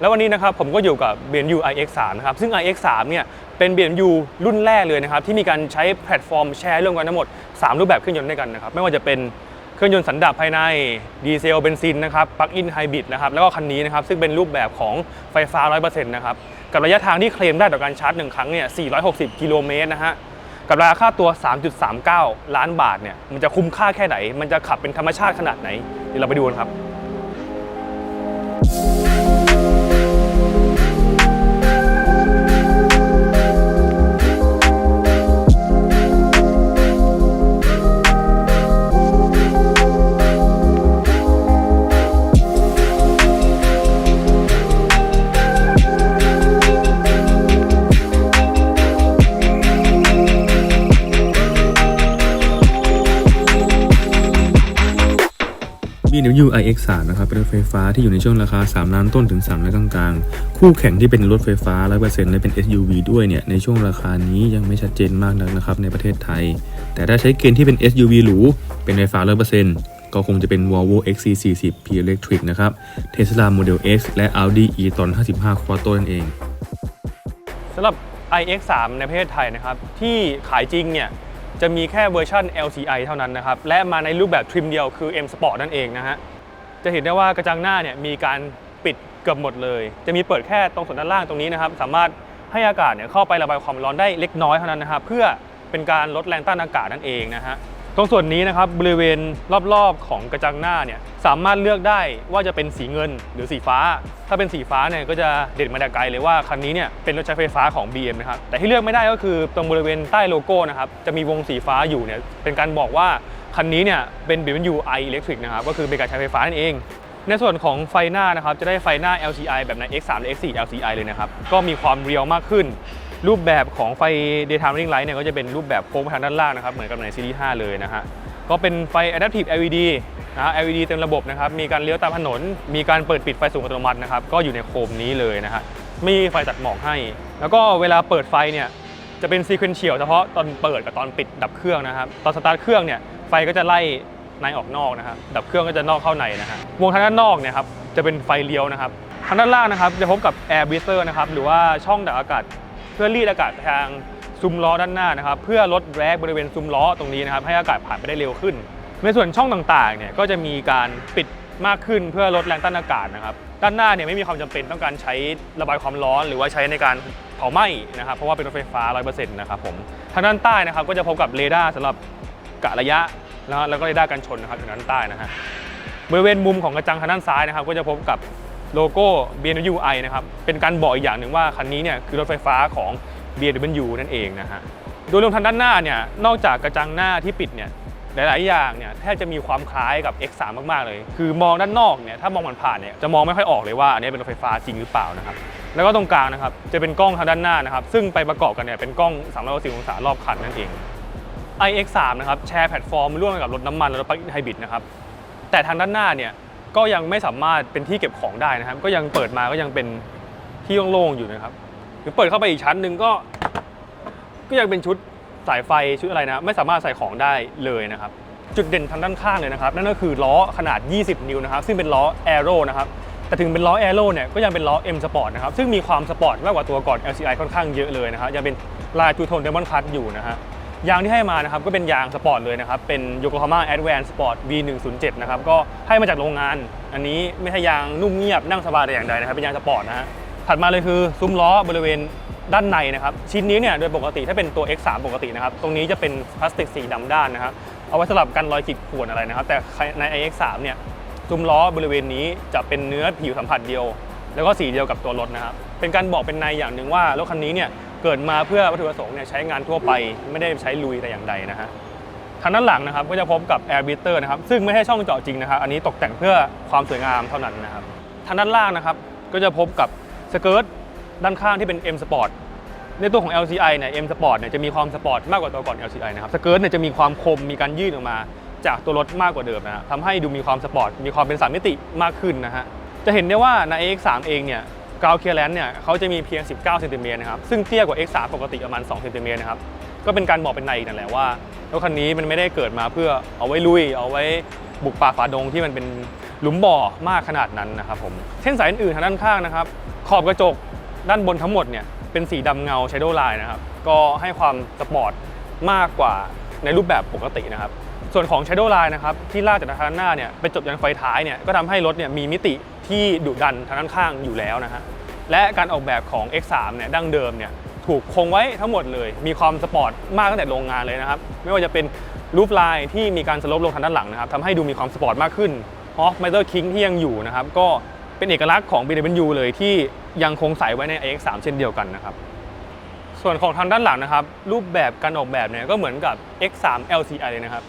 แล้ววันนี้นะครับผมก็อยู่กับ BMW iX3 นะครับซึ่ง iX3 เนี่ยเป็น BMW รุ่นแรกเลยนะครับที่มีการใช้แพลตฟอร์มแชร์ร่วมกันทั้งหมด 3 รูปแบบเครื่องยนต์ด้วยกันนะครับไม่ว่าจะเป็นเครื่องยนต์สันดาปภายในดีเซลเบนซินนะครับปลั๊กอินไฮบริดนะครับแล้วก็คันนี้นะครับซึ่งเป็นรูปแบบของไฟฟ้า 100%นะครับกับระยะทางที่เคลมได้ต่อการชาร์จหนึ่งครั้งเนี่ย460 กิโลเมตรนะฮะกับราคาค่าตัว 3.39 ล้านบาทเนี่ยมันจะคุ้มค่าแค่ไหน มันจะขับเป็นธรรมชาติขนาดไหนเดี๋ยวเราไปดูกันครับ BMW iX3 นะครับเป็นรถไฟฟ้าที่อยู่ในช่วงราคา 3 ล้านต้นถึง 3 ล้านกลางๆ คู่แข่งที่เป็นรถไฟฟ้า 100%และเป็น SUV ด้วยเนี่ยในช่วงราคานี้ยังไม่ชัดเจนมากนักนะครับในประเทศไทย แต่ถ้าใช้เกณฑ์ที่เป็น SUV หรู เป็นไฟฟ้า 100%ก็คงจะเป็น Volvo XC40 P Electric นะครับ Tesla Model X และ Audi e-tron 55 Quattro นั่นเองสำหรับ iX3 ในประเทศไทยนะครับที่ขายจริงเนี่ย จะมีแค่เวอร์ชัน LCI เท่านั้นนะครับ และมาในรูปแบบทริมเดียวคือ M Sport นั่นเองนะฮะ จะเห็นได้ว่ากระจังหน้าเนี่ยมีการปิดเกือบหมดเลย จะมีเปิดแค่ตรงส่วนด้านล่างตรงนี้นะครับ สามารถให้อากาศเนี่ยเข้าไประบายความร้อนได้เล็กน้อยเท่านั้นนะครับ เพื่อเป็นการลดแรงต้านอากาศนั่นเองนะฮะ ตรงส่วนนี้นะครับบริเวณรอบๆของกระจังหน้าเนี่ยสามารถเลือกได้ว่าจะเป็นสีเงินหรือสีฟ้า ถ้าเป็นสีฟ้าเนี่ยก็จะเด่นมาแต่ไกลเลยว่าคันนี้เนี่ยเป็นรถใช้ไฟฟ้าของ BM นะครับแต่ที่เลือกไม่ได้ก็คือตรงบริเวณใต้โลโก้นะครับจะมีวงสีฟ้าอยู่เนี่ยเป็นการบอกว่าคันนี้เนี่ยเป็น BMW i Electric นะครับก็คือเป็นการใช้ไฟฟ้านั่นเอง ในส่วนของไฟหน้านะครับจะได้ไฟหน้า LCI แบบใน X3 และ X4 LCI เลยนะครับก็มีความเรียวมากขึ้น รูปแบบของไฟ daytime running light เนี่ยก็จะเป็นรูปแบบโค้งไปทางด้านล่างนะครับ เหมือนกับในซีรีส์5เลยนะฮะ ก็เป็นไฟ Adaptive LED นะฮะ LED เต็มระบบนะครับ มีการเลี้ยวตามถนน มีการเปิดปิดไฟสูงอัตโนมัตินะครับ ก็อยู่ในโคมนี้เลยนะฮะมีไฟตัดหมอกให้ แล้วก็เวลาเปิดไฟเนี่ยจะเป็นซีเควนเชียลเฉพาะตอนเปิดกับตอนปิดดับเครื่องนะครับ ตอนสตาร์ทเครื่องเนี่ยไฟก็จะไล่ในออกนอกนะครับดับเครื่องก็จะนอกเข้าในนะฮะวงทางด้านนอกเนี่ยครับจะเป็นไฟเลี้ยวนะครับทางด้านล่างนะครับจะพบกับ Air Breather นะครับหรือว่าช่องดักอากาศ เพื่อรีดอากาศไปทางซุ้มล้อด้านหน้านะครับ เพื่อลดแรงบริเวณซุ้มล้อตรงนี้นะครับ ให้อากาศผ่านไปได้เร็วขึ้น ในส่วนช่องต่างๆเนี่ยก็จะมีการปิดมากขึ้นเพื่อลดแรงต้านอากาศนะครับด้านหน้าเนี่ยไม่มีความจำเป็นต้องการใช้ระบายความร้อน หรือว่าใช้ในการเผาไหม้นะครับเพราะว่าเป็นรถไฟฟ้า 100%นะครับผมทางด้านใต้นะครับก็จะพบกับเรดาร์สำหรับกะระยะแล้วก็เรดาร์กันชนนะครับอยู่ด้านใต้นะฮะบริเวณมุมของกระจังทางด้านซ้ายนะครับ ก็จะพบกับ โลโก้ BMW i นะครับ เป็นการบอกอีกอย่างหนึ่งว่าคันนี้เนี่ยคือรถไฟฟ้าของ BMW นั่นเองนะฮะ โดยรวมทางด้านหน้าเนี่ย นอกจากกระจังหน้าที่ปิดเนี่ย หลาย ๆ อย่างเนี่ยแทบจะมีความคล้ายกับ X3 มาก ๆ เลย คือมองด้านนอกเนี่ย ถ้ามองผ่านๆเนี่ย จะมองไม่ค่อยออกเลยว่าอันนี้เป็นรถไฟฟ้าจริงหรือเปล่านะครับ แล้วก็ตรงกลางนะครับ จะเป็นกล้องทางด้านหน้านะครับ ซึ่งไปประกอบกันเนี่ย เป็นกล้อง 360 องศารอบคันนั่นเอง iX3 นะครับ แชร์แพลตฟอร์มร่วมกับรถน้ำมันและรถปลั๊กอินไฮบริดนะครับ แต่ทางด้านหน้าเนี่ย ก็ยังไม่สามารถเป็นที่เก็บของได้นะครับ ก็ยังเปิดมาก็ยังเป็นที่โล่งๆอยู่นะครับ หรือเปิดเข้าไปอีกชั้นหนึ่งก็ ก็ยังเป็นชุดสายไฟชุดอะไรนะไม่สามารถใส่ของได้เลยนะครับ จุดเด่นทางด้านข้างเลยนะครับ นั่นก็คือล้อขนาด 20 นิ้วนะครับ ซึ่งเป็นล้อแอโร่นะครับแต่ถึงเป็นล้อแอโร่เนี่ยก็ยังเป็นล้อ M Sport นะครับซึ่งมีความสปอร์ตมากกว่าตัวก่อน LCI ค่อนข้างเยอะเลยนะครับยังเป็นลายทูโทนเดมอนคัตอยู่นะฮะ ยางที่ให้มานะครับก็เป็นยางสปอร์ตเลยนะครับ เป็น Yokohama Advanced Sport V107 นะครับ ก็ให้มาจากโรงงาน อันนี้ไม่ใช่ยางนุ่มเงียบนั่งสบายแต่อย่างใดนะครับ เป็นยางสปอร์ตนะฮะ ถัดมาเลยคือซุ้มล้อบริเวณด้านในนะครับ ชิ้นนี้เนี่ยโดยปกติถ้าเป็นตัว X3 ปกตินะครับ ตรงนี้จะเป็นพลาสติกสีดำด้านนะครับ เอาไว้สำหรับกันรอยขีดข่วนอะไรนะครับ แต่ใน iX3 เนี่ยซุ้มล้อบริเวณนี้จะเป็นเนื้อผิวสัมผัสเดียว แล้วก็สีเดียวกับตัวรถนะครับ เป็นการบอกเป็นในอย่างหนึ่งว่ารถคันนี้เนี่ย เกิดมาเพื่อวัตถุประสงค์เนี่ยใช้งานทั่วไปไม่ได้ใช้ลุยแต่อย่างใดนะฮะทางด้านหลังนะครับก็จะพบกับ Air b r e a t h e r นะครับซึ่งไม่ใช่ช่องเจาะจริงนะครับอันนี้ตกแต่งเพื่อความสวยงามเท่านั้นนะครับทางด้านล่างนะครับก็จะพบกับสเกิร์ตด้านข้างที่เป็น M Sport ในตัวของ LCI เนี่ย M Sport เนี่ยจะมีความสปอร์ตมากกว่าตัวก่อน LCI นะครับสเกิร์ตเนี่ยจะมีความคมมีการยืดออกมา จากตัวรถมากกว่าเดิมนะฮะทำให้ดูมีความสปอร์ตมีความเป็นสามมิติมากขึ้นนะฮะจะเห็นได้ว่าใน X3 เองเนี่ย กราวเคลียร์แลนด์เนี่ยเขาจะมีเพียง 19เซนติเมตรนะครับ ซึ่งเตี้ยกว่า X3 ปกติประมาณ2เซนติเมตรนะครับ ก็เป็นการบอกเป็นในอีกนั่นแหละว่ารถคันนี้มันไม่ได้เกิดมาเพื่อเอาไว้ลุย เอาไว้บุกป่าฝ่าดงที่มันเป็นหลุมบ่อมากขนาดนั้นนะครับผมเส้นสายอื่นๆทางด้านข้างนะครับ ขอบกระจกด้านบนทั้งหมดเนี่ยเป็นสีดำเงา Shadow Line นะครับ ก็ให้ความสปอร์ตมากกว่าในรูปแบบปกตินะครับ ส่วนของ Shadow Line นะครับที่ลากจากทางด้านหน้าเนี่ยไปจบยังไฟท้ายเนี่ยก็ทำให้รถเนี่ยมีมิติที่ดุดันทางด้านข้างอยู่แล้วนะฮะและการออกแบบของ X3 เนี่ยดั้งเดิมเนี่ยถูกคงไว้ทั้งหมดเลย มีความสปอร์ตมากตั้งแต่โรงงานเลยนะครับ ไม่ว่าจะเป็นรูปลายที่มีการสลปลงทางด้านหลังนะครับทำให้ดูมีความสปอร์ตมากขึ้น Off m e t a l King ที่ยังอยู่นะครับก็เป็นเอกลักษณ์ของ BMW เลยที่ยังคงใส่ไว้ใน X3 เช่นเดียวกันนะครับส่วนของทางด้านหลังนะครับรูปแบบการออกแบบเนี่ยก็เหมือนกับ X3 LCI เลยนะครับ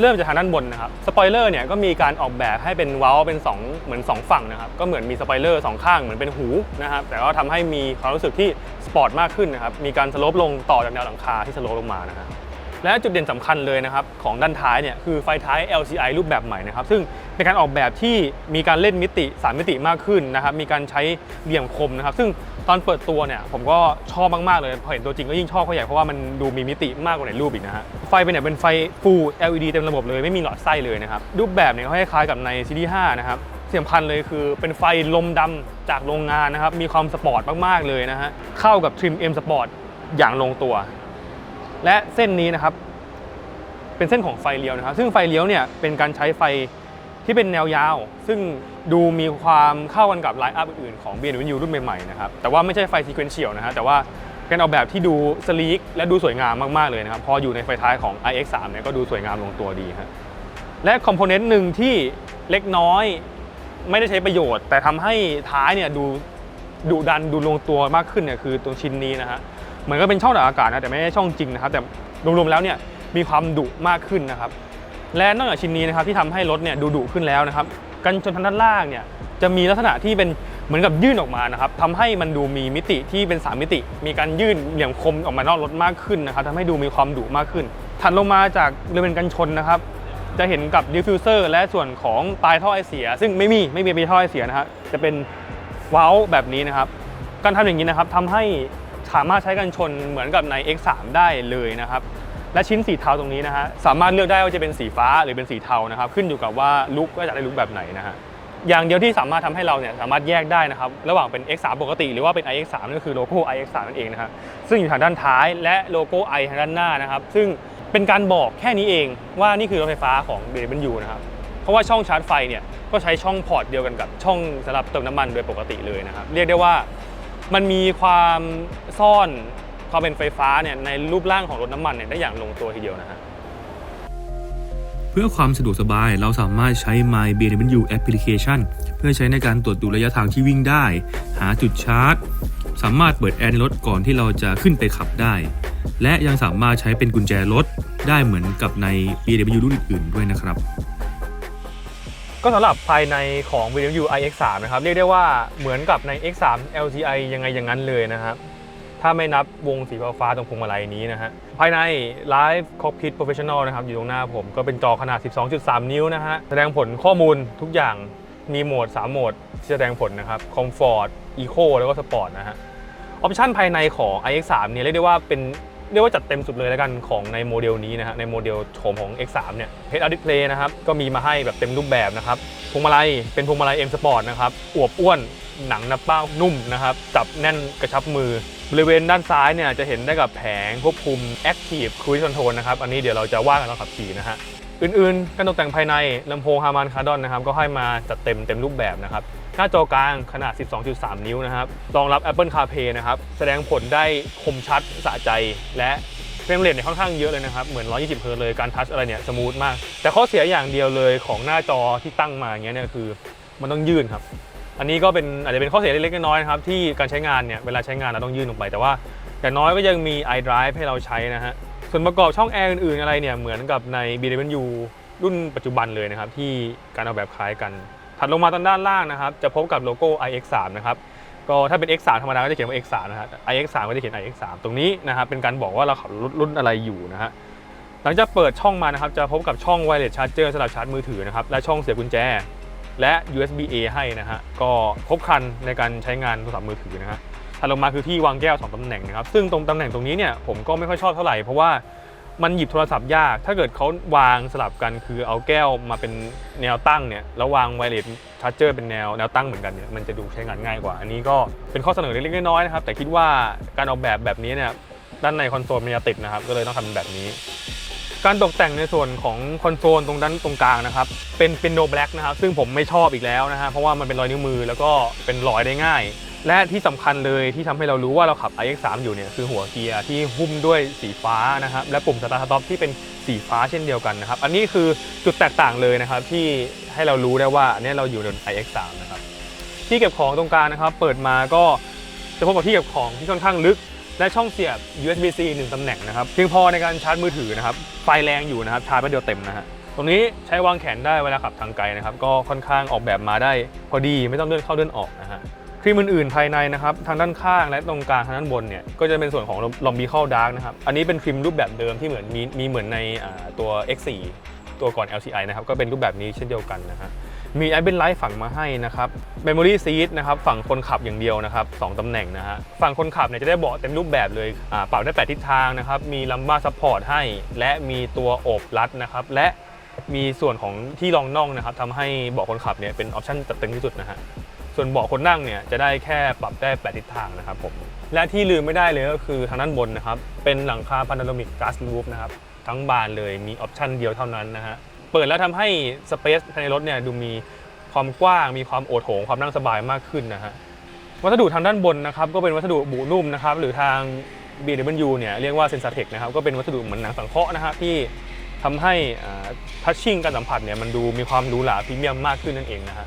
เริ่มจากทางด้านบนนะครับสปอยเลอร์เนี่ยก็มีการออกแบบให้เป็นเว้าเป็น 2 เหมือน 2 ฝั่งนะครับก็เหมือนมีสปอยเลอร์สองข้างเหมือนเป็นหูนะครับแต่ก็ทำให้มีความรู้สึกที่สปอร์ตมากขึ้นนะครับมีการสโลปลงต่อจากแนวหลังคาที่สโลปลงมานะครับและจุดเด่นสำคัญเลยนะครับของด้านท้ายเนี่ยคือไฟท้าย LCI รูปแบบใหม่นะครับซึ่งเป็นการออกแบบที่มีการเล่นมิติ 3 มิติมากขึ้นนะครับมีการใช้เหลี่ยมคมนะครับซึ่ง ตอนเปิดตัวเนี่ยผมก็ชอบมากๆเลยพอเห็นตัวจริงก็ยิ่งชอบเขาใหญ่เพราะว่ามันดูมีมิติมากกว่าในรูปอีกนะฮะไฟเป็นเนี่ยเป็นไฟ Full LED เต็มระบบเลยไม่มีหลอดไส้เลยนะครับรูปแบบเนี่ยเขาคล้ายๆกับใน CD 5นะครับที่สำคัญเลยคือเป็นไฟลมดำจากโรงงานนะครับมีความสปอร์ตมากๆเลยนะฮะเข้ากับทริม M Sport อย่างลงตัว และเส้นนี้นะครับเป็นเส้นของไฟเลี้ยวนะครับ ซึ่งไฟเลี้ยวเนี่ยเป็นการใช้ไฟ ที่เป็นแนวยาว ซึ่งดูมีความเข้ากันกับไลน์อัพอื่นๆของ BMW รุ่นใหม่ๆนะครับแต่ว่าไม่ใช่ไฟซีเควนเชียลนะฮะแต่ว่าการออกแบบที่ดูสลีกและดูสวยงามมากๆเลยนะครับพออยู่ในไฟท้ายของ iX3 เนี่ยก็ดูสวยงามลงตัวดีครับและคอมโพเนนต์หนึ่งที่เล็กน้อยไม่ได้ใช้ประโยชน์ แต่ทำให้ท้ายเนี่ยดูดุดันดูลงตัวมากขึ้นเนี่ยคือตรงชิ้นนี้นะฮะเหมือนก็เป็นช่องดักอากาศนะแต่ไม่ใช่ช่องจริงนะครับแต่รวมๆแล้วเนี่ยมีความดุมากขึ้นนะครับ และนอกจากชิ้นนี้นะครับที่ทำให้รถเนี่ยดูดุขึ้นแล้วนะครับกันชนทางด้านล่างเนี่ยจะมีลักษณะที่เป็นเหมือนกับยื่นออกมานะครับทำให้มันดูมีมิติที่เป็น 3 มิติ มีการยื่นเหลี่ยมคมออกมานอกรถมากขึ้นนะครับทำให้ดูมีความดุมากขึ้น ถัดลงมาจากบริเวณกันชนนะครับจะเห็นกับดิฟฟิวเซอร์และส่วนของปลายท่อไอเสีย ซึ่งไม่มีไม่มีปลายท่อไอเสียนะฮะจะเป็นเว้าแบบนี้นะครับ การทำอย่างนี้นะครับทำให้สามารถใช้กันชนเหมือนกับใน X3 ได้เลยนะครับ และชิ้นสีเทาตรงนี้นะฮะสามารถเลือกได้ว่าจะเป็นสีฟ้าหรือเป็นสีเทานะครับขึ้นอยู่กับว่าลุกว่าจะได้ลุกแบบไหนนะฮะอย่างเดียวที่สามารถทำให้เราเนี่ยสามารถแยกได้นะครับระหว่างเป็น X3 ปกติ หรือว่าเป็น iX3 นั่นก็คือโลโก้ iX3 นั่นเองนะครับซึ่งอยู่ทางด้านท้ายและโลโก้ i ทางด้านหน้านะครับซึ่งเป็นการบอกแค่นี้เองว่านี่คือรถไฟฟ้าของ BMW นะครับเพราะว่าช่องชาร์จไฟเนี่ยก็ใช้ช่องพอร์ตเดียวกันกับช่องสำหรับเติมน้ำมันโดยปกติเลยนะครับเรียกได้ว่ามันมีความซ่อน ความเป็นไฟฟ้าเนี่ยในรูปร่างของรถน้ำมันเนี่ยได้อย่างลงตัวทีเดียวนะฮะเพื่อความสะดวกสบายเราสามารถใช้ My BMW Application เพื่อใช้ในการตรวจดูระยะทางที่วิ่งได้ หาจุดชาร์จ สามารถเปิดแอร์ในรถก่อนที่เราจะขึ้นไปขับได้ และยังสามารถใช้เป็นกุญแจรถได้เหมือนกับใน BMW รุ่นอื่นๆด้วยนะครับ ก็สำหรับภายในของ BMW iX3 นะครับ เรียกได้ว่าเหมือนกับใน X3 LCI ยังไงอย่างนั้นเลยนะครับ ถ้าไม่นับวงสีฟ้าตรงพวงมาลัยนี้นะฮะ ภายใน Live Cockpit Professional นะครับ อยู่ตรงหน้าผมก็เป็นจอขนาด 12.3 นิ้วนะฮะ แสดงผลข้อมูลทุกอย่างมีโหมด 3 โหมดที่แสดงผลนะครับ Comfort Eco แล้วก็ Sport นะฮะ ออปชันภายในของ iX3 เนี่ยเรียกได้ว่าเป็น เรียกว่าจัดเต็มสุดเลยแล้วกันของในโมเดลนี้นะฮะในโมเดลโฉมของ X3 เนี่ย Head Up Display นะครับก็มีมาให้แบบเต็มรูปแบบนะครับพวงมาลัยเป็นพวงมาลัย M Sport นะครับอวบอ้วนหนังนับเป้านุ่มนะครับจับแน่นกระชับมือบริเวณด้านซ้ายเนี่ยจะเห็นได้กับแผงควบคุม Active Cruise Control นะครับอันนี้เดี๋ยวเราจะว่ากันตอนขับขี่นะฮะอื่นๆ การตกแต่งภายในลำโพงฮาร์มันคาร์ดอนนะครับก็ให้มาจัดเต็มเต็มรูปแบบนะครับ หน้าจอกลางขนาด 12.3 นิ้วนะครับ รองรับ Apple CarPlay นะครับ แสดงผลได้คมชัดสะใจ และเฟรมเรทเนี่ยค่อนข้างเยอะเลยนะครับ เหมือน 120 เฮิร์ตเลยการทัชอะไรเนี่ยสมูทมาก แต่ข้อเสียอย่างเดียวเลยของหน้าจอที่ตั้งมาอย่างเงี้ยเนี่ยคือมันต้องยื่นครับ อันนี้ก็เป็นอาจจะเป็นข้อเสียเล็กๆน้อยๆนะครับที่การใช้งานเนี่ยเวลาใช้งานเราต้องยื่นลงไป แต่ว่าอย่างน้อยก็ยังมี iDrive ให้เราใช้นะฮะส่วนประกอบช่องแอร์อื่นๆอะไรเนี่ยเหมือนกับใน BMW รุ่นปัจจุบันเลยนะครับที่การออกแบบคล้ายกัน ถัดลงมาตอนด้านล่างนะครับ จะพบกับโลโก้ iX3 นะครับ ก็ถ้าเป็น X3 ธรรมดาก็จะเขียนว่า X3 นะฮะ iX3 ก็จะเขียน iX3 ตรงนี้นะครับเป็นการบอกว่าเราขับรถรุ่นอะไรอยู่นะฮะหลังจากเปิดช่องมานะครับ จะพบกับช่อง Wireless Charger สำหรับชาร์จมือถือนะครับ และช่องเสียบกุญแจ และ USB A ให้นะฮะ ก็ครบครันในการใช้งานโทรศัพท์มือถือนะฮะถัดลงมาคือที่วางแก้ว 2ตำแหน่งนะครับ ซึ่งตรงตำแหน่งตรงนี้เนี่ยผมก็ไม่ค่อยชอบเท่าไหร่เพราะว่า มันหยิบโทรศัพท์ยาก ถ้าเกิดเขาวางสลับกันคือเอาแก้วมาเป็นแนวตั้งเนี่ยแล้ววางไวเลสชาร์จเจอร์เป็นแนวแนวตั้งเหมือนกันเนี่ยมันจะดูใช้งานง่ายกว่า อันนี้ก็เป็นข้อเสนอเล็กๆน้อยๆนะครับ แต่คิดว่าการออกแบบแบบนี้เนี่ยด้านในคอนโซลมันจะติดนะครับ ก็เลยต้องทำเป็นแบบนี้ การตกแต่งในส่วนของคอนโซลตรงด้านตรงกลางนะครับ เป็นเป็นโนแบล็กนะครับ ซึ่งผมไม่ชอบอีกแล้วนะฮะเพราะว่ามันเป็นรอยนิ้วมือแล้วก็เป็นรอยได้ง่าย และที่สำคัญเลยที่ทำให้เรารู้ว่าเราขับ iX3 อยู่เนี่ยคือหัวเกียร์ที่หุ้มด้วยสีฟ้านะครับและปุ่มสตาร์ทสต็อปที่เป็นสีฟ้าเช่นเดียวกันนะครับอันนี้คือจุดแตกต่างเลยนะครับที่ให้เรารู้ได้ว่าอันนี้เราอยู่บน iX3 นะครับที่เก็บของตรงกลางนะครับ เปิดมาก็จะพบกับที่เก็บของที่ค่อนข้างลึก และช่องเสียบ USB-C หนึ่งตำแหน่งนะครับเพียงพอในการชาร์จมือถือนะครับไฟแรงอยู่นะครับชาร์จไปเดียวเต็มนะฮะตรงนี้ใช้วางแขนได้เวลาขับทางไกลนะครับก็ค่อนข้างออกแบบมาได้พอดีไม่ต้องเลื่อนเข้าเลื่อนออกนะฮะ ครีมอื่นๆภายในนะครับทางด้านข้างและตรงกลางทางด้านบนเนี่ยก็จะเป็นส่วนของลอมบีเข้าดาร์กนะครับอันนี้เป็นครีมรูปแบบเดิมที่เหมือนมีมีเหมือนในตัว X4 ตัวก่อน LCI นะครับก็เป็นรูปแบบนี้เช่นเดียวกันนะฮะมีแอเบนไลท์ฝังมาให้นะครับ Memory Seat นะครับฝั่งคนขับอย่างเดียวนะครับสองตำแหน่งนะฮะฝั่งคนขับเนี่ยจะได้เบาะเต็มรูปแบบเลยอ่าเป่าได้8ทิศทางนะครับมีลัมบ้าซัพพอร์ตให้ และมีตัวโอบรัดนะครับและมีส่วนของที่รองน่องนะครับทำให้เบาะคนขับเนี่ยเป็นออปชั่นจัดเต็มที่สุดนะฮะ ส่วนเบาะคนนั่งเนี่ยจะได้แค่ปรับได้8ทิศทางนะครับผมและที่ลืมไม่ได้เลยก็คือทางด้านบนนะครับเป็นหลังคาพานาโรมิกก a ส r ูฟนะครับทั้งบานเลยมีออปชันเดียวเท่านั้นนะฮะเปิดแล้วทำให้สเปซภายในรถเนี่ยดูมีความกว้างมีความโอโถงความนั่งสบายมากขึ้นนะฮะวัสดุทางด้านบนนะครับก็เป็นวัสดุบุนุ่มนะครับหรือทาง BW เนี่ยเรียกว่า Sensatec นะครับก็เป็นวัสดุเหมือนหนังสังเคราะห์นะครับที่ทำให้ทัชชิ่งการสัมผัสเนี่ยมันดูมีความหรูหราพรีเมียมมากขึ้นนั่นเองนะฮะ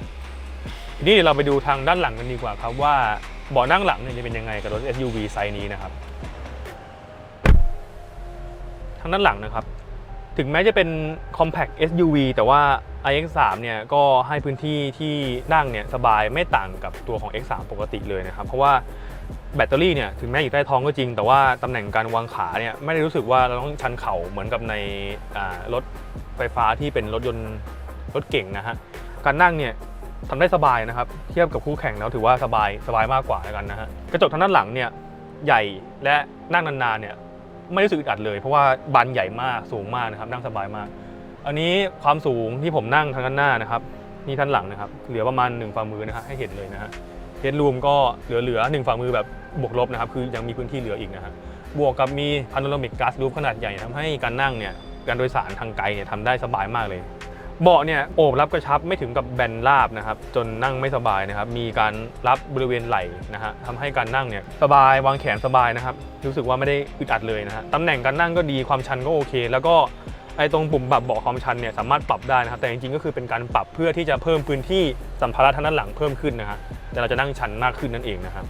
ทีนี้เราไปดูทางด้านหลังกันดีกว่าครับว่าเบาะนั่งหลังเนี่ยจะเป็นยังไงกับรถ SUV ไซส์นี้นะครับ ทางด้านหลังนะครับ ถึงแม้จะเป็น compact SUV แต่ว่า iX3 เนี่ยก็ให้พื้นที่ที่นั่งเนี่ยสบายไม่ต่างกับตัวของ X3 ปกติเลยนะครับ เพราะว่าแบตเตอรี่เนี่ยถึงแม้อยู่ใต้ท้องก็จริง แต่ว่าตำแหน่งการวางขาเนี่ยไม่ได้รู้สึกว่าเราต้องชันเข่าเหมือนกับในรถไฟฟ้าที่เป็นรถยนต์รถเก่งนะฮะการนั่งเนี่ย ทำได้สบายนะครับ เทียบกับคู่แข่งแล้วถือว่าสบายสบายมากกว่าแล้วกันนะฮะกระจกทางด้านหลังเนี่ยใหญ่และนั่งนานๆเนี่ยไม่รู้สึกอึดอัดเลย เพราะว่าบานใหญ่มากสูงมากนะครับนั่งสบายมาก อันนี้ความสูงที่ผมนั่งทางด้านหน้านะครับนี่ท่านหลังนะครับ เหลือประมาณ1ฝ่ามือนะครับให้เห็นเลยนะฮะเฮดรูมก็เหลือๆหนึ่งฝ่ามือแบบบวกลบนะครับ คือยังมีพื้นที่เหลืออีกนะฮะบวกกับมีพาโนรามิกกาซรูฟขนาดใหญ่ทำให้การนั่งเนี่ยการโดยสารทางไกลเนี่ยทำได้สบายมากเลย เบาะเนี่ยโอบรับกระชับไม่ถึงกับแบนราบนะครับจนนั่งไม่สบายนะครับมีการรับบริเวณไหล่นะฮะทำให้การนั่งเนี่ยสบายวางแขนสบายนะครับรู้สึกว่าไม่ได้อึดอัดเลยนะฮะตำแหน่งการนั่งก็ดีความชันก็โอเค แล้วก็ไอ้ตรงปุ่มปรับเบาะความชันเนี่ยสามารถปรับได้นะครับแต่จริงๆก็คือเป็นการปรับเพื่อที่จะเพิ่มพื้นที่สัมภาระทางด้านหลังเพิ่มขึ้นนะฮะแต่เราจะนั่งชันมากขึ้นนั่นเองนะครับ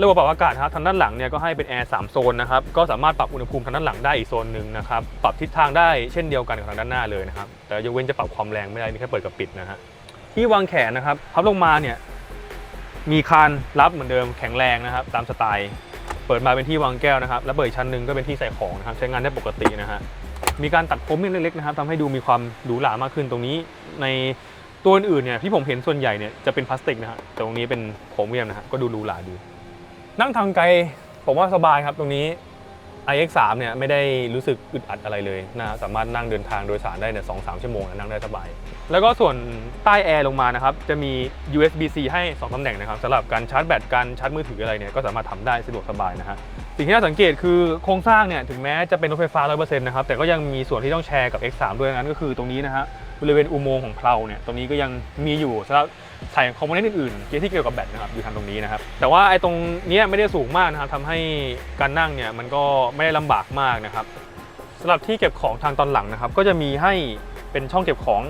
ระบบปรับอากาศครับทางด้านหลังเนี่ยก็ให้เป็นแอร์3โซนนะครับก็สามารถปรับอุณหภูมิทางด้านหลังได้อีกโซนหนึ่งนะครับปรับทิศทางได้เช่นเดียวกันกับทางด้านหน้าเลยนะครับแต่ยกเว้นจะปรับความแรงไม่ได้มีแค่เปิดกับปิดนะฮะที่วางแขนนะครับพับลงมาเนี่ยมีคานรับเหมือนเดิมแข็งแรงนะครับตามสไตล์ เปิดมาเป็นที่วางแก้วนะครับแล้วเปิดอีกชั้นหนึ่งก็เป็นที่ใส่ของนะครับใช้งานได้ปกตินะฮะมีการตัดผมเล็กๆนะครับทำให้ดูมีความหรูหรามากขึ้นตรงนี้ในตัวอื่นเนี่ยที่ผมเห็นส่วนใหญ่เนี่ยจะเป็นพลาสติกนะฮะแต่ตรงนี้เป็นโครเมียมนะฮะก็ดูหรูหราดี นั่งทางไกลผมว่าสบายครับตรงนี้ iX3 เนี่ยไม่ได้รู้สึกอึดอัดอะไรเลยนะสามารถนั่งเดินทางโดยสารได้เนี่ยสองสามชั่วโมงนั่งได้สบาย แล้วก็ส่วนใต้แอร์ลงมานะครับ จะมี USB-C ให้ 2ตำแหน่งนะครับสำหรับการชาร์จแบตการชาร์จมือถืออะไรเนี่ยก็สามารถทำได้สะดวกสบายนะฮะสิ่งที่น่าสังเกตคือโครงสร้างเนี่ยถึงแม้จะเป็นรถไฟฟ้า 100%นะครับแต่ก็ยังมีส่วนที่ต้องแชร์กับ X3 ด้วยงั้นก็คือตรงนี้นะฮะ บริเวณอุโมงค์ของเพลาเนี่ยตรงนี้ก็ยังมีอยู่สำหรับใส่คอมโพเนนต์อื่นๆที่เกี่ยวกับแบตนะครับอยู่ทางตรงนี้นะครับแต่ว่าไอ้ตรงนี้ไม่ได้สูงมากนะครับทำให้การนั่งเนี่ยมันก็ไม่ได้ลำบากมากนะครับสำหรับที่เก็บของทางตอนหลังนะครับ ก็จะมีให้เป็นช่องเก็บของ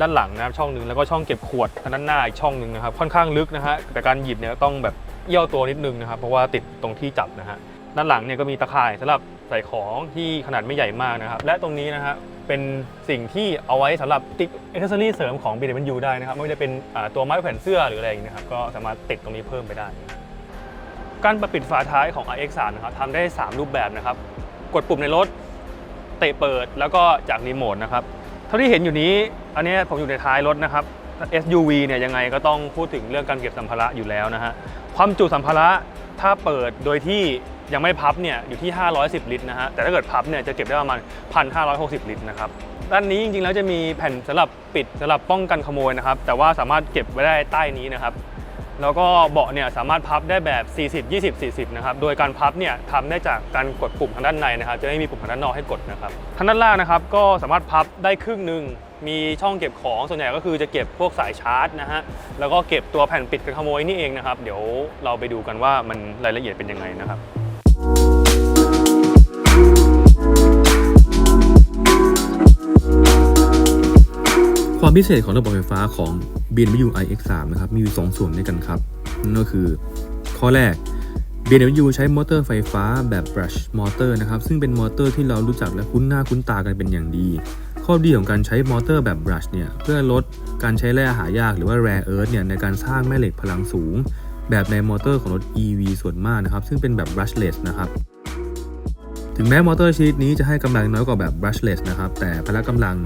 ด้านหลังนะครับช่องหนึ่งแล้วก็ช่องเก็บขวดทางด้านหน้าอีกช่องหนึ่งนะครับค่อนข้างลึกนะฮะแต่การหยิบเนี่ยต้องแบบเอี้ยวตัวนิดนึงนะครับเพราะว่าติดตรงที่จับนะฮะด้านหลังเนี่ยก็มีตะข่ายสำหรับใส่ของที่ขนาดไม่ใหญ่มากนะครับและตรงนี้นะฮะ เป็นสิ่งที่เอาไว้สำหรับติดอิเ c อรี่เสริมของ BMW ได้นะครับไม่ว่าจะเป็นอ่าตัวไม้แขวนเสื้อหรืออะไรอย่างนี้นะครับก็สามารถติดตรงนี้เพิ่มไปได้ การปิดฝาท้ายของ iX3 นะครับทำได้ 3 รูปแบบนะครับ กดปุ่มในรถ เตะเปิดแล้วก็จากรีโมทนะครับเท่าที่เห็นอยู่นี้อันนี้ผมอยู่ในท้ายรถนะครับ SUV เนี่ยยังไงก็ต้องพูดถึงเรื่องการเก็บสัมภาระอยู่แล้วนะฮะความจุสัมภาระถ้าเปิดโดยที่ ยังไม่พับเนี่ยอยู่ที่ 510 ลิตรนะฮะ แต่ถ้าเกิดพับเนี่ยจะเก็บได้ประมาณ 1,560 ลิตรนะครับ ด้านนี้จริงๆแล้วจะมีแผ่นสำหรับปิดสำหรับป้องกันขโมยนะครับ แต่ว่าสามารถเก็บไว้ได้ใต้นี้นะครับ แล้วก็เบาะเนี่ยสามารถพับได้แบบ 40 20 40 นะครับ โดยการพับเนี่ยทำได้จากการกดปุ่มทางด้านในนะครับ จะไม่มีปุ่มทางด้านนอกให้กดนะครับ ทางด้านล่างนะครับก็สามารถพับได้ครึ่งหนึ่งมีช่องเก็บของส่วนใหญ่ก็คือจะเก็บพวกสายชาร์จนะฮะ แล้วก็เก็บตัวแผ่นปิดกันขโมยนี่เองนะครับ เดี๋ยวเราไปดูกันว่ามันรายละเอียดเป็นยังไงนะครับ ความพิเศษของระบบไฟฟ้าของ BMW iX3 นะครับมีอยู่ 2 ส่วนด้วยกันครับ นั่นก็คือ ข้อแรก BMW ใช้มอเตอร์ไฟฟ้าแบบ brush motor นะครับซึ่งเป็นมอเตอร์ที่เรารู้จักและคุ้นหน้าคุ้นตากันเป็นอย่างดี ข้อดีของการใช้มอเตอร์แบบ brush เนี่ยเพื่อลดการใช้แร่หายากหรือว่า rare earth เนี่ยในการสร้างแม่เหล็กพลังสูง แบบในมอเตอร์ของรถ EV ส่วนมากนะครับซึ่งเป็นแบบ brushless นะครับถึงแม้มอเตอร์ชนิดนี้จะให้กำลังน้อยกว่าแบบ brushless นะครับแต่พละกำลัง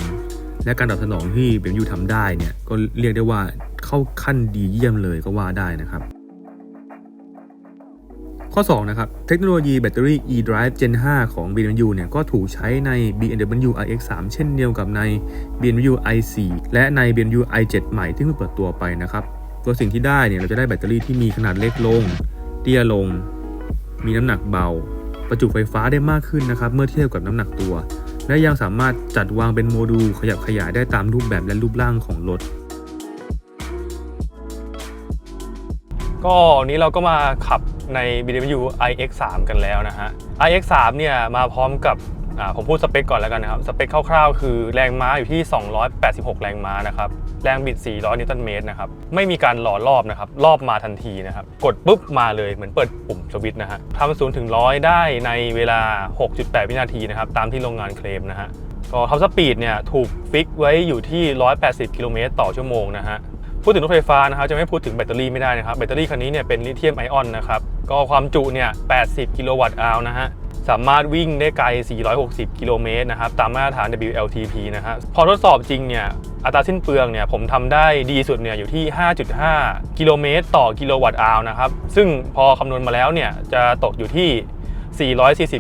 และการตอบสนองที่ BMW ทำได้เนี่ยก็เรียกได้ว่าเข้าขั้นดีเยี่ยมเลยก็ว่าได้นะครับ ข้อ 2 นะครับ เทคโนโลยีแบตเตอรี่ eDrive Gen 5 ของ BMW เนี่ยก็ถูกใช้ใน BMW iX3 เช่นเดียวกับใน BMW i4 และใน BMW i7 ใหม่ที่เพิ่งเปิดตัวไปนะครับตัวสิ่งที่ได้เนี่ยเราจะได้แบตเตอรี่ที่มีขนาดเล็กลง เตี้ยลง มีน้ำหนักเบา ประจุไฟฟ้าได้มากขึ้นนะครับ เมื่อเทียบกับน้ำหนักตัว และยังสามารถจัดวางเป็นโมดูลขยับขยายได้ตามรูปแบบและรูปร่างของรถ ก็วันนี้เราก็มาขับใน BMW iX3 กันแล้วนะฮะ iX3 เนี่ยมาพร้อมกับ ผมพูดสเปคก่อนแล้วกันนะครับ สเปคคร่าวๆ คือแรงม้าอยู่ที่ 286 แรงม้านะครับ แรงบิด 400 นิวตันเมตรนะครับ ไม่มีการหล่อรอบนะครับ รอบมาทันทีนะครับ กดปุ๊บมาเลยเหมือนเปิดปุ่มสวิตช์นะฮะทำศูนย์ถึงร้อยได้ในเวลา 6.8 วินาทีนะครับ ตามที่โรงงานเคลมนะฮะ ก็ท็อปสปีดเนี่ยถูกฟิกไว้อยู่ที่ 180 กิโลเมตรต่อชั่วโมงนะฮะพูดถึงรถไฟฟ้านะครับจะไม่พูดถึงแบตเตอรี่ไม่ได้นะครับ แบตเตอรี่คันนี้เนี่ยเป็นลิเธียมไอออนนะครับ ก็ความจุเนี่ย 80 กิโลวัตต์อาวนะฮะ สามารถวิ่งได้ไกล 460 กิโลเมตรนะครับ ตามมาตรฐาน WLTP นะฮะ พอทดสอบจริงเนี่ย อัตราสิ้นเปลืองเนี่ย ผมทำได้ดีสุดเนี่ย อยู่ที่ 5.5 กิโลเมตร ต่อกิโลวัตต์อาวนะครับ ซึ่งพอคำนวณมาแล้วเนี่ย จะตกอยู่ที่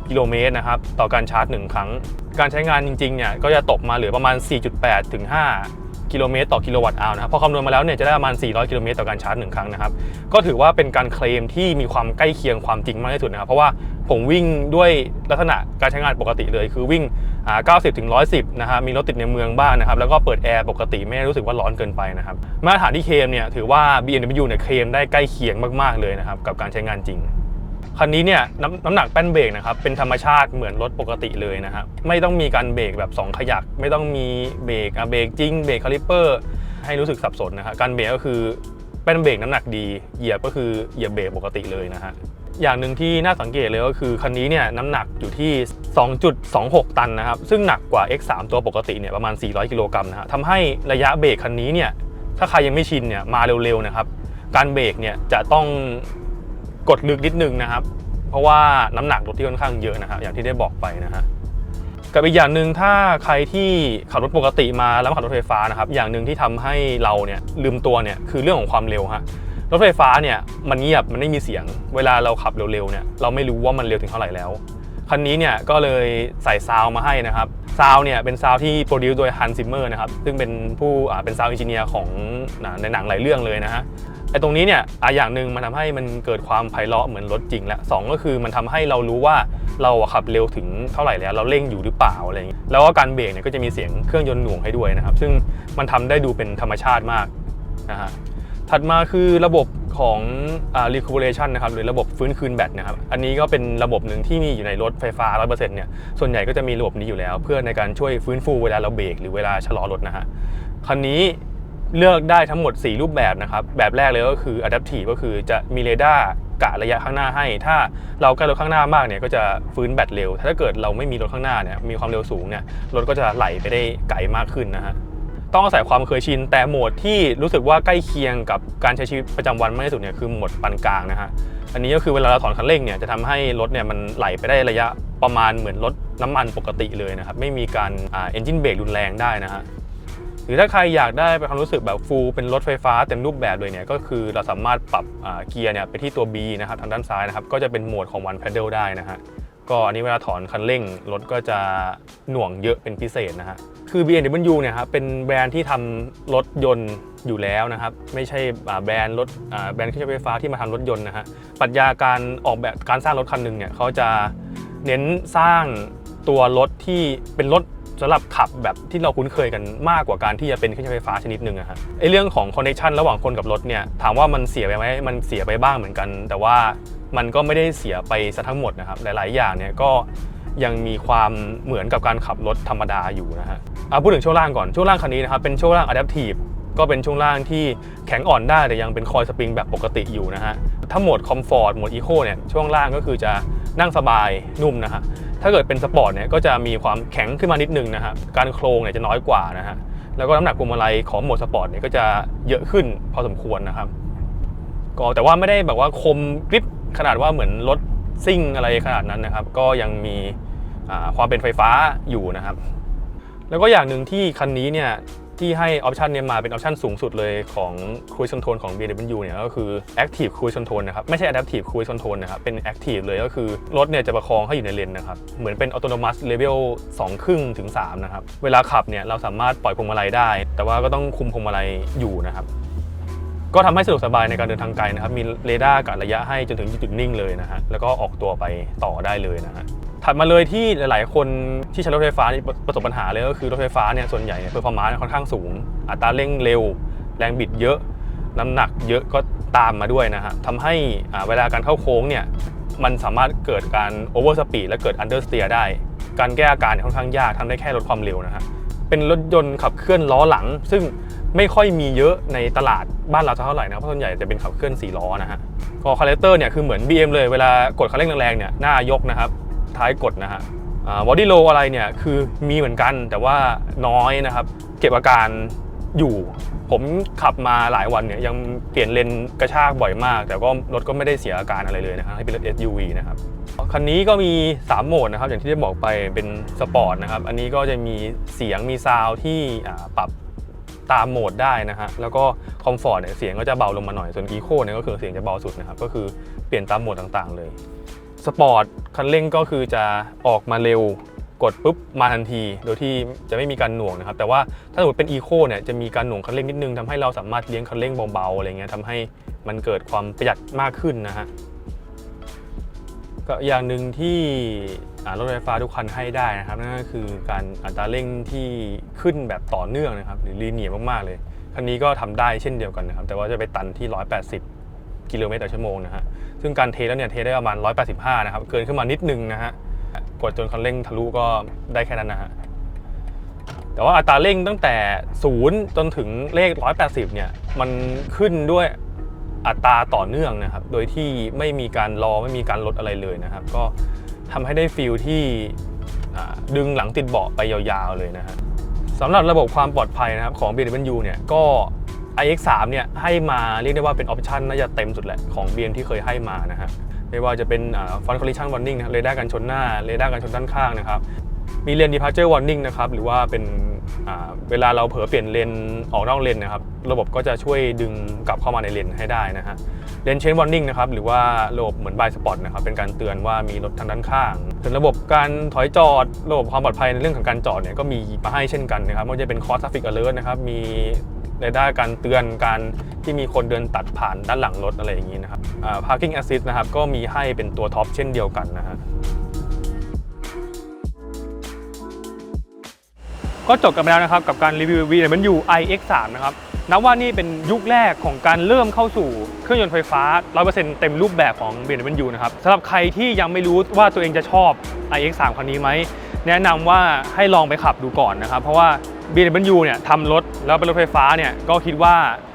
440 กิโลเมตรนะครับ ต่อการชาร์จ 1 ครั้ง การใช้งานจริงๆ เนี่ย ก็จะตกมาเหลือประมาณ 4.8 ถึง5กิโลเมตรต่อกิโลวัตต์อาวนะครับพอคำนวณมาแล้วเนี่ยจะได้ประมาณ 400 กิโลเมตรต่อการชาร์จ 1 ครั้งนะครับ ก็ถือว่าเป็นการเคลมที่มีความใกล้เคียงความจริงมากที่สุดนะครับ เพราะว่า ผมวิ่งด้วยลักษณะการใช้งานปกติเลย คือวิ่ง 90ถึง110 นะฮะมีรถติดในเมืองบ้างนะครับ แล้วก็เปิดแอร์ปกติไม่รู้สึกว่าร้อนเกินไปนะครับ มาตรฐานที่เคมเนี่ยถือว่า BMW เนี่ยเคมได้ใกล้เคียงมากๆเลยนะครับ กับการใช้งานจริงคันนี้เนี่ยน้ำน้ำหนักแป้นเบรกนะครับเป็นธรรมชาติเหมือนรถปกติเลยนะครับไม่ต้องมีการเบรกแบบ 2 ขยัก ไม่ต้องมีเบรกอะเบรกจริงเบรกคาลิเปอร์ให้รู้สึกสับสนนะครับการเบรกก็คือ แป้นเบรกน้ำหนักดี เหยียบก็คือเหยียบเบรกปกติเลยนะฮะ อย่างหนึ่งที่น่าสังเกตเลยก็คือคันนี้เนี่ยน้ำหนักอยู่ที่ 2.26 ตันนะครับ ซึ่งหนักกว่า X3 ตัวปกติเนี่ยประมาณ 400 กิโลกรัมนะฮะทำให้ระยะเบรกคันนี้เนี่ยถ้าใครยังไม่ชินเนี่ยมาเร็วๆนะครับ การเบรกเนี่ยจะต้องกดลึกนิดนึงนะครับ เพราะว่าน้ำหนักรถที่ค่อนข้างเยอะนะครับอย่างที่ได้บอกไปนะฮะ กับอีกอย่างหนึ่งถ้าใครที่ขับรถปกติมาแล้วมาขับรถไฟฟ้านะครับอย่างหนึ่งที่ทำให้เราเนี่ยลืมตัวเนี่ยคือเรื่องของความเร็วฮะรถไฟฟ้าเนี่ยมันเงียบมันไม่มีเสียง เวลาเราขับเร็วๆเนี่ยเราไม่รู้ว่ามันเร็วถึงเท่าไหร่แล้วคันนี้เนี่ยก็เลยใส่ซาวมาให้นะครับซาวเนี่ยเป็นซาวที่โปรดิวโดยฮันซิมเมอร์นะครับซึ่งเป็นผู้อ่าเป็นซาวอินจิเนียร์ของในหนังหลายเรื่องเลยนะฮะ ไอ้ตรงนี้เนี่ยอะอย่างหนึ่งมันทำให้มันเกิดความไพเราะเหมือนรถจริงและสองก็คือมันทำให้เรารู้ว่าเราขับเร็วถึงเท่าไหร่แล้ว เราเร่งอยู่หรือเปล่าอะไรอย่างงี้แล้วก็การเบรกเนี่ยก็จะมีเสียงเครื่องยนต์หน่วงให้ด้วยนะครับ ซึ่งมันทำได้ดูเป็นธรรมชาติมากนะฮะถัดมาคือระบบของอ่า recuperation นะครับหรือระบบฟื้นคืนแบตนะครับอันนี้ก็เป็นระบบหนึ่งที่มีอยู่ในรถไฟฟ้า 100%เนี่ยส่วนใหญ่ก็จะมีระบบนี้อยู่แล้ว เพื่อในการช่วยฟื้นฟูเวลาเราเบรกหรือเวลาชะลอรถนะฮะคันนี้ เลือกได้ทั้งหมด 4 รูปแบบนะครับ แบบแรกเลยก็คือ adaptive ก็คือจะมีเรดาร์กะระยะข้างหน้าให้ ถ้าเราใกล้รถข้างหน้ามากเนี่ยก็จะฟื้นแบตเร็ว ถ้าเกิดเราไม่มีรถข้างหน้าเนี่ยมีความเร็วสูงเนี่ยรถก็จะไหลไปได้ไกลมากขึ้นนะฮะต้องอาศัยความเคยชิน แต่โหมดที่รู้สึกว่าใกล้เคียงกับการใช้ชีวิตประจำวันมากที่สุดเนี่ยคือโหมดปานกลางนะฮะอันนี้ก็คือเวลาเราถอนคันเร่งเนี่ยจะทำให้รถเนี่ยมันไหลไปได้ระยะประมาณเหมือนรถน้ำมันปกติเลยนะครับไม่มีการอ่า engine brake รุนแรงได้นะฮะ หรือถ้าใครอยากได้เป็นความรู้สึกแบบฟูลเป็นรถไฟฟ้าเต็มรูปแบบเลยเนี่ยก็คือเราสามารถปรับเกียร์เนี่ยไปที่ตัว B นะครับทางด้านซ้ายนะครับก็จะเป็นโหมดของ one pedal ได้นะฮะก็อันนี้เวลาถอนคันเร่งรถก็จะหน่วงเยอะเป็นพิเศษนะฮะคือ BMW เนี่ยครับเป็นแบรนด์ที่ทำรถยนต์อยู่แล้วนะครับ ไม่ใช่แบรนด์รถแบรนด์เครื่องใช้ไฟฟ้าที่มาทำรถยนต์นะฮะปรัชญาการออกแบบการสร้างรถคันหนึ่งเนี่ยเขาจะเน้นสร้างตัวรถที่เป็นรถ สำหรับขับแบบที่เราคุ้นเคยกันมากกว่าการที่จะเป็นเครื่องใช้ไฟฟ้าชนิดหนึ่งอะฮะไอเรื่องของคอนเนคชันระหว่างคนกับรถเนี่ยถามว่ามันเสียไปไหมมันเสียไปบ้างเหมือนกัน แต่ว่ามันก็ไม่ได้เสียไปซะทั้งหมดนะครับหลาย ๆ อย่างเนี่ยก็ยังมีความเหมือนกับการขับรถธรรมดาอยู่นะฮะเอาพูดถึงช่วงล่างก่อนช่วงล่างคันนี้นะครับเป็นช่วงล่าง Adaptive ก็เป็นช่วงล่างที่แข็งอ่อนได้แต่ยังเป็นคอยสปริงแบบปกติอยู่นะฮะถ้าโหมดคอมฟอร์ตโหมดอีโคเนี่ยช่วงล่างก็คือจะนั่งสบายนุ่มนะฮะ ถ้าเกิดเป็นสปอร์ตเนี่ยก็จะมีความแข็งขึ้นมานิดนึงนะครับการโครงเนี่ยจะน้อยกว่านะฮะแล้วก็น้ำหนักพวงมาลัยของโหมดสปอร์ตเนี่ยก็จะเยอะขึ้นพอสมควรนะครับก็แต่ว่าไม่ได้แบบว่าคมกริบขนาดว่าเหมือนรถซิ่งอะไรขนาดนั้นนะครับ ก็ยังมีความเป็นไฟฟ้าอยู่นะครับ แล้วก็อย่างหนึ่งที่คันนี้เนี่ย ที่ให้ออปชันเนี่ยมาเป็นออปชันสูงสุดเลยของ Cruise Control ของ BMW เนี่ยก็คือ Active Cruise Control นะครับไม่ใช่ Adaptive Cruise Control นะครับเป็น Active เลยก็คือรถเนี่ยจะประคองให้อยู่ในเลนนะครับเหมือนเป็น Autonomous Level 2ครึ่งถึง3นะครับเวลาขับเนี่ยเราสามารถปล่อยพวงมาลัยได้ แต่ว่าก็ต้องคุมพวงมาลัยอยู่นะครับก็ทำให้สะดวกสบายในการเดินทางไกลนะครับ มีเรดาร์กะระยะให้จนถึงจุดนิ่งเลยนะฮะ แล้วก็ออกตัวไปต่อได้เลยนะฮะ ถัดมาเลยที่หลาย ๆ คนที่ใช้รถไฟฟ้าประสบปัญหาเลยก็คือรถไฟฟ้าเนี่ยส่วนใหญ่เนี่ยเปอร์ฟอร์มานซ์ค่อนข้างสูง อัตราเร่งเร็ว แรงบิดเยอะ น้ำหนักเยอะก็ตามมาด้วยนะฮะทำให้เวลาการเข้าโค้งเนี่ยมันสามารถเกิดการโอเวอร์สปีดและเกิดอันเดอร์สเตียได้ การแก้อาการเนี่ยค่อนข้างยากทำได้แค่ลดความเร็วนะฮะเป็นรถยนต์ขับเคลื่อนล้อหลัง ซึ่งไม่ค่อยมีเยอะในตลาดบ้านเราเท่าไหร่นะเพราะส่วนใหญ่จะเป็นขับเคลื่อน4ล้อนะฮะก็คาแรคเตอร์เนี่ยคือเหมือน BM เลยเวลากดคันเร่งแรงๆเนี่ยหน้ายกนะครับ ท้ายกดนะฮะบอดี้โลอะไรเนี่ยคือมีเหมือนกันแต่ว่าน้อยนะครับ เก็บอาการอยู่ผมขับมาหลายวันเนี่ยยังเปลี่ยนเลนกระชากบ่อยมาก แต่ก็รถก็ไม่ได้เสียอาการอะไรเลยนะครับให้เป็นรถ SUV นะครับคันนี้ก็มี 3 โหมดนะครับ อย่างที่ได้บอกไปเป็นสปอร์ตนะครับ อันนี้ก็จะมีเสียงมีซาวที่ปรับตามโหมดได้นะฮะแล้วก็คอมฟอร์ตเนี่ยเสียงก็จะเบาลงมาหน่อยส่วนอีโคเนี่ยก็คือเสียงจะเบาสุดนะครับก็คือเปลี่ยนตามโหมดต่างๆเลย สปอร์ตคันเร่งก็คือจะออกมาเร็วกดปุ๊บมาทันที โดยที่จะไม่มีการหน่วงนะครับ แต่ว่าถ้าสมมติเป็นอีโคเนี่ยจะมีการหน่วงคันเร่งนิดนึงทำให้เราสามารถเลี้ยงคันเร่งเบาๆอะไรเงี้ยทำให้มันเกิดความประหยัดมากขึ้นนะฮะก็อย่างหนึ่งที่รถไฟฟ้าทุกคันให้ได้นะครับนั่นก็คือการอัตราเร่งที่ขึ้นแบบต่อเนื่องนะครับ หรือลีเนียมากๆเลยคันนี้ก็ทำได้เช่นเดียวกันนะครับ แต่ว่าจะไปตันที่ 180 กิโลเมตรต่อชั่วโมงนะฮะ ซึ่งการเทแล้วเนี่ยเทได้ประมาณ 185 นะครับ เกินขึ้นมานิดนึงนะฮะ กดจนคันเร่งทะลุก็ได้แค่นั้นนะฮะ แต่ว่าอัตราเร่งตั้งแต่ 0 จนถึงเลข 180 เนี่ย มันขึ้นด้วยอัตราต่อเนื่องนะครับ โดยที่ไม่มีการรอไม่มีการลดอะไรเลยนะครับ ก็ทำให้ได้ฟีลที่ดึงหลังติดเบาะไปยาวๆเลยนะฮะสำหรับระบบความปลอดภัยนะครับของ BMW เนี่ยก็ iX3 เนี่ยให้มาเรียกได้ว่าเป็นออปชันน่าจะเต็มสุดแหละของ BM ที่เคยให้มานะฮะไม่ว่าจะเป็นฟอนต์คอลลิชันวอร์นิ่งนะเรดาร์การชนหน้าเรดาร์การชนด้านข้างนะครับมีเลน departure warning นะครับหรือว่าเป็นเวลาเราเผลอเปลี่ยนเลนออกนอกเลนนะครับระบบก็จะช่วยดึงกลับเข้ามาในเลนให้ได้นะฮะเลน change warning นะครับหรือว่าระบบเหมือน by spot นะครับเป็นการเตือนว่ามีรถทางด้านข้างส่วนระบบการถอยจอด ระบบความปลอดภัยในเรื่องของการจอดเนี่ยก็มีมาให้เช่นกันนะครับไม่ว่าจะเป็น cross traffic alert นะครับมี ในด้านการเตือนการที่มีคนเดินตัดผ่านด้านหลังรถอะไรอย่างนี้นะครับ parking assist นะครับก็มีให้เป็นตัวท็อปเช่นเดียวกันนะฮะก็จบกันไปแล้วนะครับกับการรีวิว VW iX3 นะครับ นับว่านี่เป็นยุคแรกของการเริ่มเข้าสู่เครื่องยนต์ไฟฟ้า 100%เต็มรูปแบบของ BMW นะครับสำหรับใครที่ยังไม่รู้ว่าตัวเองจะชอบ iX3 คันนี้ไหม แนะนำว่าให้ลองไปขับดูก่อนนะครับ เพราะว่า BMW เนี่ยทำรถแล้วเป็นรถไฟฟ้าเนี่ยก็คิดว่า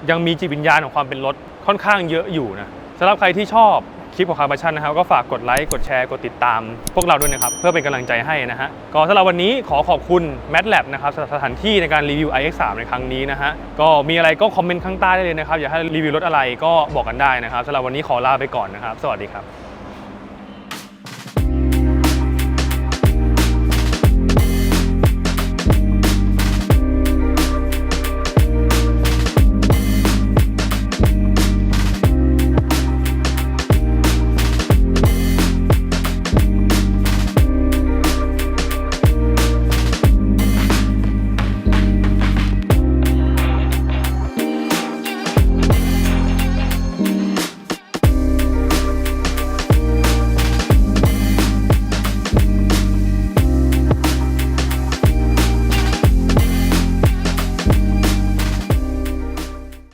ยังมีจิตวิญญาณของความเป็นรถค่อนข้างเยอะอยู่นะสำหรับใครที่ชอบ ลิปของคาร์บัชันนะครับก็ฝากกดไลค์กดแชร์กดติดตาม พวกเราด้วยนะครับ เพื่อเป็นกำลังใจให้นะฮะก็สำหรับวันนี้ขอขอบคุณ MATLAB นะครับสำหรับสถานที่ในการรีวิว iX3 ในครั้งนี้นะฮะก็มีอะไรก็คอมเมนต์ข้างใต้ได้เลยนะครับอยากให้รีวิวรถอะไรก็บอกกันได้นะครับสำหรับวันนี้ขอลาไปก่อนนะครับ สวัสดีครับ